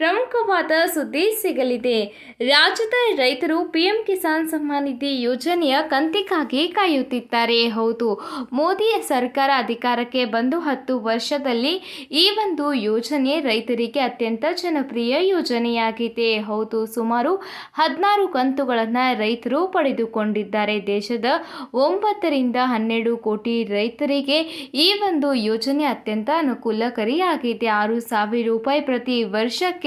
ಪ್ರಮುಖವಾದ ಸುದ್ದಿ ಸಿಗಲಿದೆ. ರಾಜ್ಯದ ರೈತರು ಪಿಎಂ ಕಿಸಾನ್ ಸಮ್ಮಾನ್ ನಿಧಿ ಯೋಜನೆಯ ಕಂತಿಗಾಗಿ ಕಾಯುತ್ತಿದ್ದಾರೆ. ಹೌದು, ಮೋದಿ ಸರ್ಕಾರ ಅಧಿಕಾರಕ್ಕೆ ಬಂದು ಹತ್ತು ವರ್ಷದಲ್ಲಿ ಈ ಒಂದು ಯೋಜನೆ ರೈತರಿಗೆ ಅತ್ಯಂತ ಜನಪ್ರಿಯ ಯೋಜನೆಯಾಗಿದೆ. ಹೌದು, ಸುಮಾರು ಹದಿನಾರು ಕಂತುಗಳನ್ನು ರೈತರು ಪಡೆದುಕೊಂಡಿದ್ದಾರೆ. ದೇಶದ ಒಂಬತ್ತರಿಂದ ಹನ್ನೆರಡು ಕೋಟಿ ರೈತರಿಗೆ ಈ ಒಂದು ಯೋಜನೆ ಅತ್ಯಂತ ಅನುಕೂಲಕರಿಯಾಗಿದೆ. ಆರು ಸಾವಿರ ರೂಪಾಯಿ ಪ್ರತಿ ವರ್ಷಕ್ಕೆ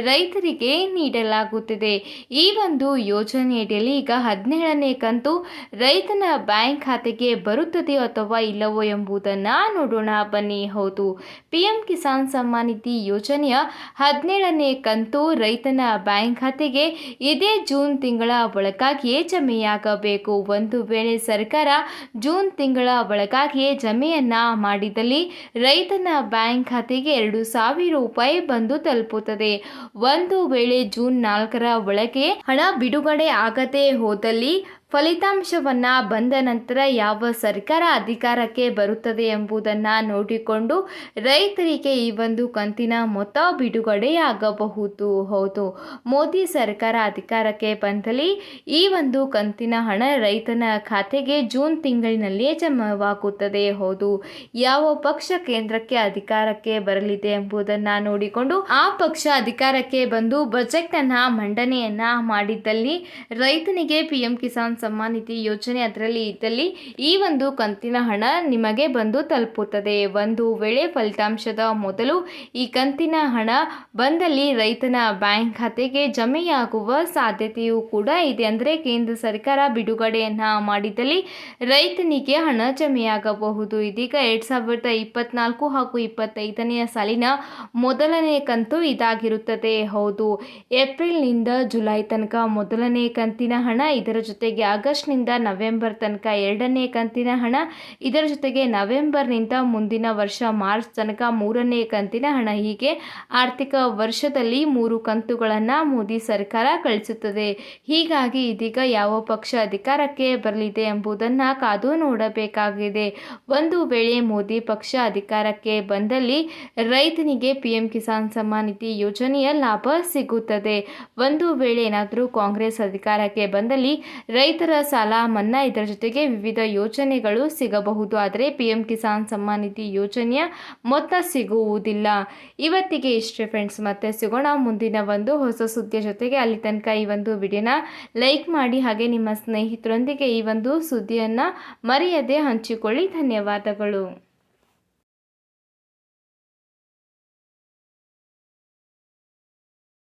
ರೈತರಿಗೆ ನೀಡಲಾಗುತ್ತಿದೆ. ಈ ಒಂದು ಯೋಜನೆಯಡಿಯಲ್ಲಿ ಈಗ ಹದಿನೇಳನೇ ಕಂತು ರೈತನ ಬ್ಯಾಂಕ್ ಖಾತೆಗೆ ಬರುತ್ತದೆಯೋ ಅಥವಾ ಇಲ್ಲವೋ ಎಂಬುದನ್ನು ನೋಡೋಣ. ಬನ್ನಿ, ಹೌದು. ಪಿ ಎಂ ಕಿಸಾನ್ ಸಮ್ಮಾನ್ ನಿಧಿ ಯೋಜನೆಯ ಹದಿನೇಳನೇ ಕಂತು ರೈತನ ಬ್ಯಾಂಕ್ ಖಾತೆಗೆ ಇದೇ ಜೂನ್ ತಿಂಗಳ ಒಳಗಾಗಿಯೇ ಜಮೆಯಾಗಬೇಕು. ಒಂದು ವೇಳೆ ಸರ್ಕಾರ ಜೂನ್ ತಿಂಗಳ ಒಳಗಾಗಿಯೇ ಜಮೆಯನ್ನ ಮಾಡಿದಲ್ಲಿ ರೈತನ ಬ್ಯಾಂಕ್ ಖಾತೆಗೆ ಎರಡು ಸಾವಿರ ರೂಪಾಯಿ ಬಂದು ತಲುಪುತ್ತದೆ. ಒಂದು ವೇಳೆ ಜೂನ್ ನಾಲ್ಕರ ಒಳಗೆ ಹಣ ಬಿಡುಗಡೆ ಆಗದೆ ಹೋದಲ್ಲಿ ಫಲಿತಾಂಶವನ್ನ ಬಂದ ನಂತರ ಯಾವ ಸರ್ಕಾರ ಅಧಿಕಾರಕ್ಕೆ ಬರುತ್ತದೆ ಎಂಬುದನ್ನು ನೋಡಿಕೊಂಡು ರೈತರಿಗೆ ಈ ಒಂದು ಕಂತಿನ ಮೊತ್ತ ಬಿಡುಗಡೆಯಾಗಬಹುದು. ಹೌದು, ಮೋದಿ ಸರ್ಕಾರ ಅಧಿಕಾರಕ್ಕೆ ಬಂದಲ್ಲಿ ಈ ಒಂದು ಕಂತಿನ ಹಣ ರೈತನ ಖಾತೆಗೆ ಜೂನ್ ತಿಂಗಳಿನಲ್ಲಿಯೇ ಜಮವಾಗುತ್ತದೆ. ಹೌದು, ಯಾವ ಪಕ್ಷ ಕೇಂದ್ರಕ್ಕೆ ಅಧಿಕಾರಕ್ಕೆ ಬರಲಿದೆ ಎಂಬುದನ್ನು ನೋಡಿಕೊಂಡು ಆ ಪಕ್ಷ ಅಧಿಕಾರಕ್ಕೆ ಬಂದು ಬಜೆಟ್ ಅನ್ನ ಮಂಡನೆಯನ್ನ ಮಾಡಿದ್ದಲ್ಲಿ ರೈತನಿಗೆ ಪಿ ಎಂ ಕಿಸಾನ್ ಸಮ್ಮಾನ್ ನಿಧಿ ಯೋಜನೆ ಅದರಲ್ಲಿ ಇದ್ದಲ್ಲಿ ಈ ಒಂದು ಕಂತಿನ ಹಣ ನಿಮಗೆ ಬಂದು ತಲುಪುತ್ತದೆ. ಒಂದು ವೇಳೆ ಫಲಿತಾಂಶದ ಮೊದಲು ಈ ಕಂತಿನ ಹಣ ಬಂದಲ್ಲಿ ರೈತನ ಬ್ಯಾಂಕ್ ಖಾತೆಗೆ ಜಮೆಯಾಗುವ ಸಾಧ್ಯತೆಯೂ ಕೂಡ ಇದೆ. ಅಂದರೆ ಕೇಂದ್ರ ಸರ್ಕಾರ ಬಿಡುಗಡೆಯನ್ನ ಮಾಡಿದಲ್ಲಿ ರೈತನಿಗೆ ಹಣ ಜಮೆಯಾಗಬಹುದು. ಇದೀಗ ಎರಡು ಸಾವಿರದ ಇಪ್ಪತ್ನಾಲ್ಕು ಹಾಗೂ ಇಪ್ಪತ್ತೈದನೆಯ ಸಾಲಿನ ಮೊದಲನೇ ಕಂತು ಇದಾಗಿರುತ್ತದೆ. ಹೌದು, ಏಪ್ರಿಲ್ನಿಂದ ಜುಲೈ ತನಕ ಮೊದಲನೇ ಕಂತಿನ ಹಣ ಇದರ ಜೊತೆಗೆ ಆಗಸ್ಟ್ನಿಂದ ನವೆಂಬರ್ ತನಕ ಎರಡನೇ ಕಂತಿನ ಹಣ. ಇದರ ಜೊತೆಗೆ ನವೆಂಬರ್ನಿಂದ ಮುಂದಿನ ವರ್ಷ ಮಾರ್ಚ್ ತನಕ ಮೂರನೇ ಕಂತಿನ ಹಣ. ಹೀಗೆ ಆರ್ಥಿಕ ವರ್ಷದಲ್ಲಿ ಮೂರು ಕಂತುಗಳನ್ನು ಮೋದಿ ಸರ್ಕಾರ ಕಳಿಸುತ್ತದೆ. ಹೀಗಾಗಿ ಇದೀಗ ಯಾವ ಪಕ್ಷ ಅಧಿಕಾರಕ್ಕೆ ಬರಲಿದೆ ಎಂಬುದನ್ನು ಕಾದು ನೋಡಬೇಕಾಗಿದೆ. ಒಂದು ವೇಳೆ ಮೋದಿ ಪಕ್ಷ ಅಧಿಕಾರಕ್ಕೆ ಬಂದಲ್ಲಿ ರೈತನಿಗೆ ಪಿ ಎಂ ಕಿಸಾನ್ ಸಮ್ಮಾನ್ ನಿಧಿ ಯೋಜನೆಯ ಲಾಭ ಸಿಗುತ್ತದೆ. ಒಂದು ವೇಳೆ ಏನಾದರೂ ಕಾಂಗ್ರೆಸ್ ಅಧಿಕಾರಕ್ಕೆ ಬಂದಲ್ಲಿ ರೈತರ ಸಾಲ ಮನ್ನಾ ಇದರ ಜೊತೆಗೆ ವಿವಿಧ ಯೋಜನೆಗಳು ಸಿಗಬಹುದು. ಆದರೆ ಪಿ ಎಂ ಕಿಸಾನ್ ಸಮ್ಮಾನ್ ನಿಧಿ ಯೋಜನೆಯ ಮೊತ್ತ ಸಿಗುವುದಿಲ್ಲ. ಇವತ್ತಿಗೆ ಇಷ್ಟೇ ಫ್ರೆಂಡ್ಸ್ ಮತ್ತೆ ಸಿಗೋಣ ಮುಂದಿನ ಒಂದು ಹೊಸ ಸುದ್ದಿಯ ಜೊತೆಗೆ. ಅಲ್ಲಿ ತನಕ ಈ ಒಂದು ವಿಡಿಯೋನ ಲೈಕ್ ಮಾಡಿ, ಹಾಗೆ ನಿಮ್ಮ ಸ್ನೇಹಿತರೊಂದಿಗೆ ಈ ಒಂದು ಸುದ್ದಿಯನ್ನು ಮರೆಯದೆ ಹಂಚಿಕೊಳ್ಳಿ. ಧನ್ಯವಾದಗಳು.